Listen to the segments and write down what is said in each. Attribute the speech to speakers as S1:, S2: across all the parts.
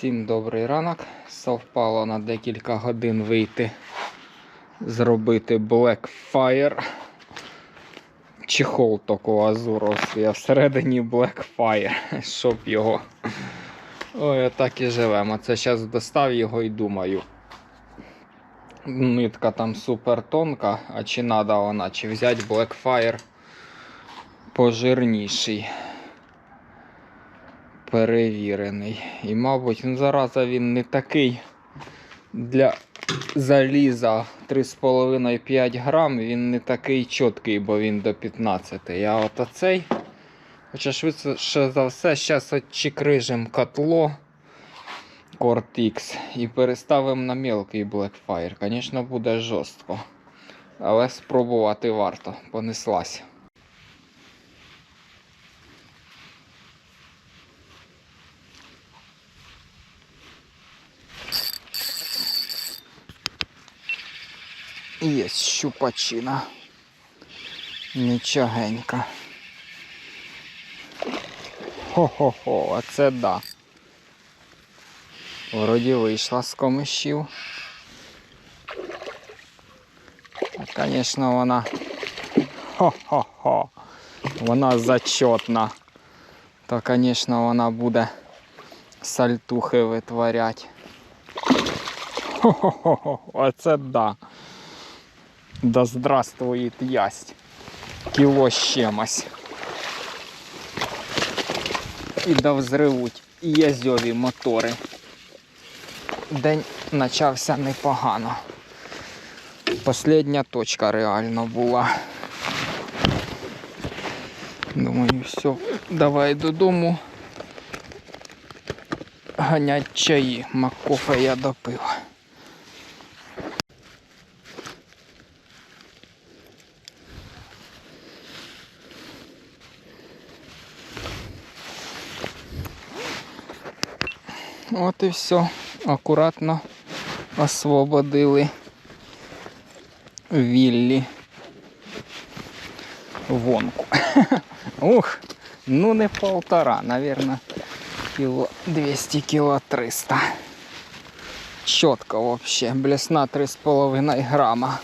S1: Всім добрий ранок. Совпало на декілька годин вийти, зробити Blackfire. Чехол такого азуровський, а всередині Blackfire, щоб його. Ой, отак і живемо. Це зараз достав його і думаю. Нитка там супер тонка, а чи надо вона, чи взяти Blackfire пожирніший перевірений. І, мабуть, ну, зараза він не такий для заліза 3,5-5 грам, він не такий чіткий, бо він до 15. А от оцей, хоча швидше за все, зараз отчикрижим котло Cortex і переставимо на мелкий Blackfire. Звісно, буде жорстко. Але спробувати варто, понеслась. Є щупачина. Нічогенька. Хо-хо-хо, а це да. Вроді вийшла з комишів. А, Звісно, вона. Хо-хо-хо. Вона зачетна. То, звісно, вона буде сальтухи витворять. Хо-хо-хо, оце да. Да здравствует ясть. Кіло з чимось. І да взривуть язьові мотори. День почався непогано. Последня точка реально була. Думаю, все, давай додому. Ганять чаї. Маккофе я допив. От і все. Акуратно освободили віллі вонку. Ух, ну не полтора, наверное, кило 200, кило 300. Чітко вообще, блесна 3,5 грама.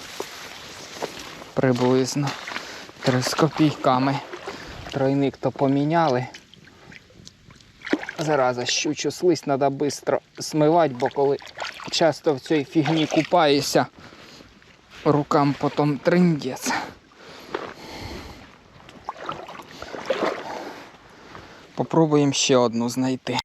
S1: Приблизно. Три з копійками. Тройник то поміняли. Зараза, щучу слизь треба швидко смивати, бо коли часто в цій фігні купаєшся, рукам потім триндець. Попробуємо ще одну знайти.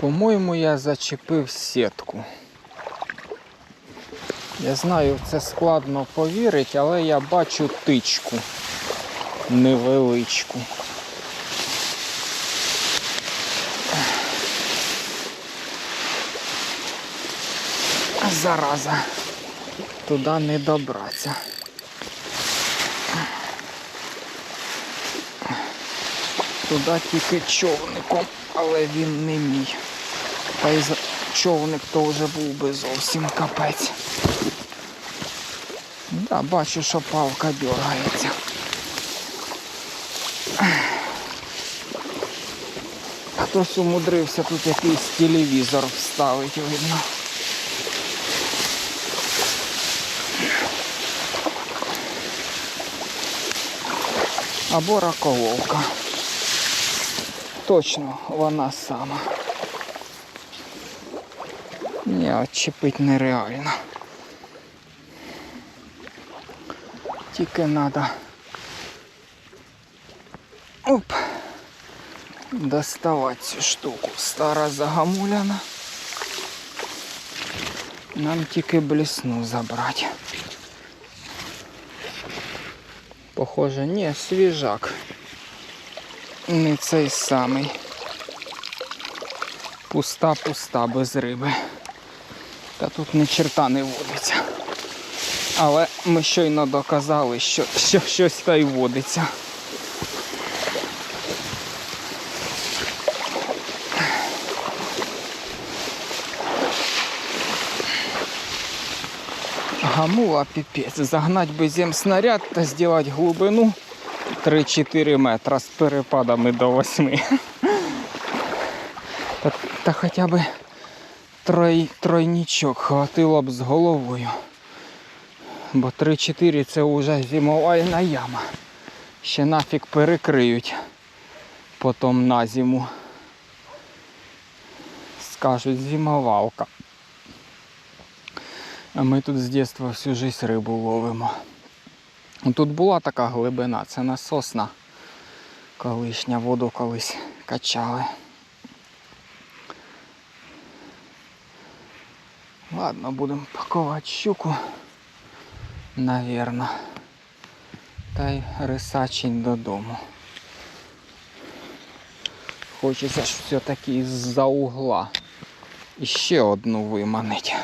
S1: По-моєму, я зачепив сітку. Я знаю, це складно повірити, але я бачу тичку невеличку. Зараза, туди не добратися. Туди тільки човником, але він не мій. Та й човник то вже був би зовсім капець. Да, бачу, що палка дергається. Хтось умудрився тут якийсь телевізор вставити, видно. Або раколовка. Точно вона сама. Ні, отчепити нереально. Тільки треба. Оп. Доставати цю штуку. Стара загамуляна. Нам тільки блесну забрати. Похоже, ні, свіжак не цей самий. Пуста, пуста, без риби. Та тут ні черта не водиться. Але ми щойно доказали, що, що щось та й водиться. Гамула піпець. Загнать би земснаряд та зробити глибину. 3-4 метра з перепадами до 8. Та, та хоча б трой, тройнічок хватило б з головою. Бо 3-4 це вже зимовальна яма. Ще нафіг перекриють потім на зиму. Скажуть зимовалка. А ми тут з дитинства всю жизнь рибу ловимо. Тут була така глибина, це насосна. Колишня воду колись качали. Ладно, будемо пакувати щуку, навірно. Та й рисачень додому. Хочеться ж все-таки з-за угла. Ще одну виманить.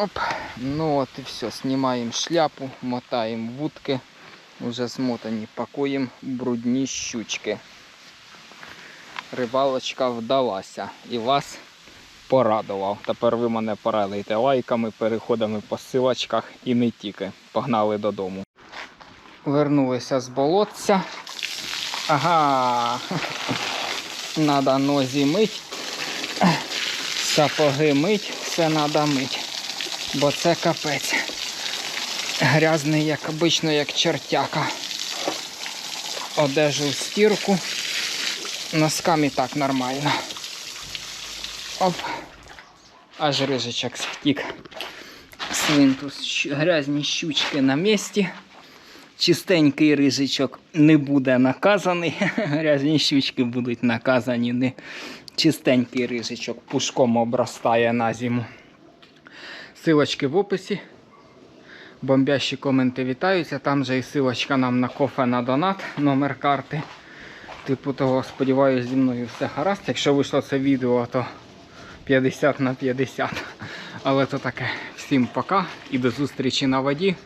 S1: Оп, ну от і все. Знімаємо шляпу, мотаємо вудки. Уже смотані, пакуємо брудні щучки. Рибалочка вдалася і вас порадував. Тепер ви мене порадуєте лайками, переходами по силочках і не тільки. Погнали додому. Вернулися з болотця. Ага. Надо нозі мить. Сапоги мить, все надо мить. Бо це капець. Грязний, як обично, як чертяка. Одежу в стірку. Носками так нормально. Оп. Аж рижичок втік. Свинтус грязні щучки на місці. Чистенький рижичок не буде наказаний. Грязні щучки будуть наказані. Не чистенький рижичок пушком обростає на зиму. Силочки в описі. Бомбящі коменти вітаються. Там же і силочка нам на кофе на донат, номер карти. Типу того, сподіваюся, зі мною все гаразд. Якщо вийшло це відео, то 50 на 50. Але то таке. Всім пока і до зустрічі на воді.